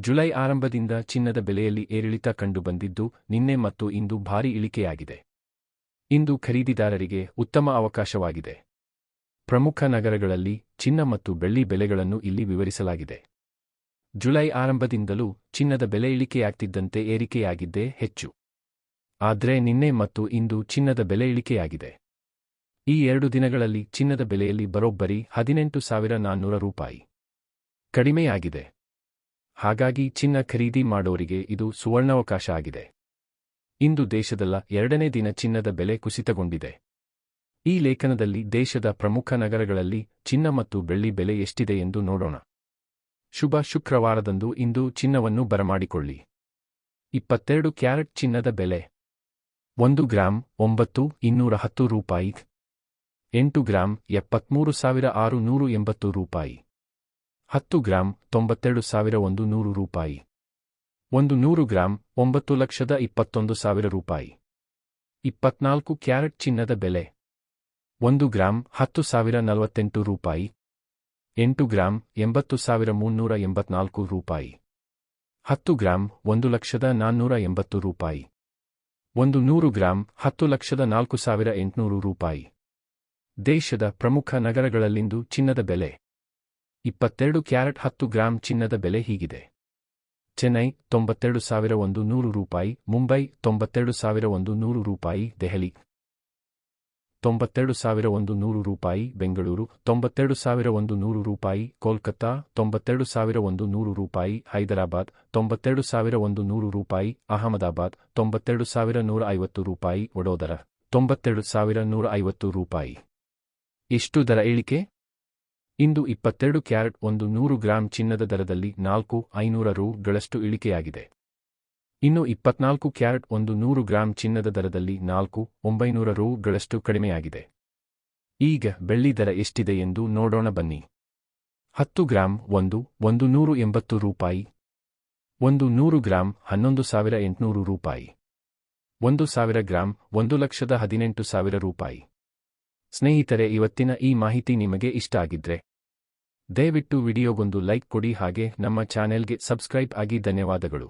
July ಆರಂಭದಿಂದ ಚಿನ್ನದ ಬೆಲೆಯಲ್ಲಿ ಏರಿಳಿತ ಕಂಡುಬಂದಿದ್ದು, ನಿನ್ನೆ ಮತ್ತು ಇಂದು ಭಾರಿ ಇಳಿಕೆಯಾಗಿದೆ. ಇಂದು ಖರೀದಿದಾರರಿಗೆ ಉತ್ತಮ ಅವಕಾಶವಾಗಿದೆ. ಪ್ರಮುಖ ನಗರಗಳಲ್ಲಿ ಚಿನ್ನ ಮತ್ತು ಬೆಳ್ಳಿ ಬೆಲೆಗಳನ್ನು ಇಲ್ಲಿ ವಿವರಿಸಲಾಗಿದೆ. ಜುಲೈ ಆರಂಭದಿಂದಲೂ ಚಿನ್ನದ ಬೆಲೆ ಇಳಿಕೆಯಾಗ್ತಿದ್ದಂತೆ ಏರಿಕೆಯಾಗಿದ್ದೇ ಹೆಚ್ಚು. ಆದರೆ ನಿನ್ನೆ ಮತ್ತು ಇಂದು ಚಿನ್ನದ ಬೆಲೆ ಇಳಿಕೆಯಾಗಿದೆ. ಈ ಎರಡು ದಿನಗಳಲ್ಲಿ ಚಿನ್ನದ ಬೆಲೆಯಲ್ಲಿ ಬರೋಬ್ಬರಿ ಹದಿನೆಂಟು ಸಾವಿರ ನಾನ್ನೂರ ರೂಪಾಯಿ. ಕಡಿಮೆಯಾಗಿದೆ. ಹಾಗಾಗಿ ಚಿನ್ನ ಖರೀದಿ ಮಾಡೋರಿಗೆ ಇದು ಸುವರ್ಣಾವಕಾಶ ಆಗಿದೆ. ಇಂದು ದೇಶದಲ್ಲ ಎರಡನೇ ದಿನ ಚಿನ್ನದ ಬೆಲೆ ಕುಸಿತಗೊಂಡಿದೆ. ಈ ಲೇಖನದಲ್ಲಿ ದೇಶದ ಪ್ರಮುಖ ನಗರಗಳಲ್ಲಿ ಚಿನ್ನ ಮತ್ತು ಬೆಳ್ಳಿ ಬೆಲೆ ಎಷ್ಟಿದೆ ಎಂದು ನೋಡೋಣ. ಶುಭ ಶುಕ್ರವಾರದಂದು ಇಂದು ಚಿನ್ನವನ್ನು ಬರಮಾಡಿಕೊಳ್ಳಿ. ಇಪ್ಪತ್ತೆರಡು ಕ್ಯಾರೆಟ್ ಚಿನ್ನದ ಬೆಲೆ. ಒಂದು ಗ್ರಾಂ ಒಂಬತ್ತು ಇನ್ನೂರ ಹತ್ತು ರೂಪಾಯಿ. ಎಂಟು ಗ್ರಾಂ ಎಪ್ಪತ್ಮೂರು ಸಾವಿರ ಆರು ನೂರು ಎಂಬತ್ತು ರೂಪಾಯಿ. ಹತ್ತು ಗ್ರಾಂ ತೊಂಬತ್ತೆರಡು ಸಾವಿರ ಒಂದು ನೂರು ರೂಪಾಯಿ. ಒಂದು ನೂರು ಗ್ರಾಂ ಒಂಬತ್ತು ಲಕ್ಷದ ಇಪ್ಪತ್ತೊಂದು ಸಾವಿರ ರೂಪಾಯಿ. ಇಪ್ಪತ್ನಾಲ್ಕು ಕ್ಯಾರೆಟ್ ಚಿನ್ನದ ಬೆಲೆ. ಒಂದು ಗ್ರಾಂ ಹತ್ತು ಸಾವಿರ ನಲವತ್ತೆಂಟು ರೂಪಾಯಿ. ಎಂಟು ಗ್ರಾಂ ಎಂಬತ್ತು ಸಾವಿರ ಮುನ್ನೂರ ಎಂಬತ್ನಾಲ್ಕು ರೂಪಾಯಿ. ಹತ್ತು ಗ್ರಾಂ ಒಂದು ಲಕ್ಷದ ನಾನ್ನೂರ ಎಂಬತ್ತು ರೂಪಾಯಿ. ಒಂದು ನೂರು ಗ್ರಾಂ ಹತ್ತು ಲಕ್ಷದ ನಾಲ್ಕು ಸಾವಿರ ಎಂಟುನೂರು ರೂಪಾಯಿ. ದೇಶದ ಪ್ರಮುಖ ನಗರಗಳಲ್ಲಿಂದು ಚಿನ್ನದ ಬೆಲೆ. ಇಪ್ಪತ್ತೆರಡು ಕ್ಯಾರೆಟ್ ಹತ್ತು ಗ್ರಾಂ ಚಿನ್ನದ ಬೆಲೆ ಹೀಗಿದೆ. ಚೆನ್ನೈ ತೊಂಬತ್ತೆರಡು ಸಾವಿರ ಒಂದು ನೂರು ರೂಪಾಯಿ, ಮುಂಬೈ ತೊಂಬತ್ತೆರಡು ಸಾವಿರ ಒಂದು ನೂರು ರೂಪಾಯಿ, ದೆಹಲಿ ತೊಂಬತ್ತೆರಡು ಸಾವಿರ ಒಂದು ನೂರು ರೂಪಾಯಿ, ಬೆಂಗಳೂರು ತೊಂಬತ್ತೆರಡು ಸಾವಿರ ಒಂದು ನೂರು ರೂಪಾಯಿ ಕೋಲ್ಕತ್ತಾ ತೊಂಬತ್ತೆರಡು ಸಾವಿರ ಒಂದು ನೂರು ರೂಪಾಯಿ, ಹೈದರಾಬಾದ್ ತೊಂಬತ್ತೆರಡು ಸಾವಿರ ಒಂದು ನೂರು ರೂಪಾಯಿ, ಅಹಮದಾಬಾದ್ ತೊಂಬತ್ತೆರಡು ಸಾವಿರ ನೂರ ಐವತ್ತು ರೂಪಾಯಿ, ವಡೋದರ ತೊಂಬತ್ತೆರಡು ಸಾವಿರ ನೂರ ಐವತ್ತು ರೂಪಾಯಿ. ಇಷ್ಟು ದರ ಇಳಿಕೆ ಇಂದು ಇಪ್ಪತ್ತೆರಡು ಕ್ಯಾರೆಟ್ ಒಂದು ನೂರು ಗ್ರಾಂ ಚಿನ್ನದ ದರದಲ್ಲಿ ನಾಲ್ಕು ಐನೂರ ರುಗಳಷ್ಟು ಇಳಿಕೆಯಾಗಿದೆ. ಇನ್ನು ಇಪ್ಪತ್ನಾಲ್ಕು ಕ್ಯಾರೆಟ್ ಒಂದು ನೂರು ಗ್ರಾಂ ಚಿನ್ನದ ದರದಲ್ಲಿ ನಾಲ್ಕು ಒಂಬೈನೂರ ರುಗಳಷ್ಟು ಕಡಿಮೆಯಾಗಿದೆ. ಈಗ ಬೆಳ್ಳಿ ದರ ಎಷ್ಟಿದೆ ಎಂದು ನೋಡೋಣ ಬನ್ನಿ. ಹತ್ತು ಗ್ರಾಂ ಒಂದು ಒಂದು ನೂರು ಎಂಬತ್ತು ರೂಪಾಯಿ. ಒಂದು ನೂರು ಗ್ರಾಂ ಹನ್ನೊಂದು ಸಾವಿರ ಎಂಟುನೂರು ರೂಪಾಯಿ. ಒಂದು ಸಾವಿರ ಗ್ರಾಂ ಒಂದು ಲಕ್ಷದ ಹದಿನೆಂಟು ಸಾವಿರ ರೂಪಾಯಿ. ಸ್ನೇಹಿತರೆ, ಇವತ್ತಿನ ಈ ಮಾಹಿತಿ ನಿಮಗೆ ಇಷ್ಟ ಆಗಿದ್ರೆ ದಯವಿಟ್ಟು ವಿಡಿಯೋಗೊಂದು ಲೈಕ್ ಕೊಡಿ ಹಾಗೆ ನಮ್ಮ ಚಾನೆಲ್ಗೆ ಸಬ್ಸ್ಕ್ರೈಬ್ ಆಗಿ ಧನ್ಯವಾದಗಳು.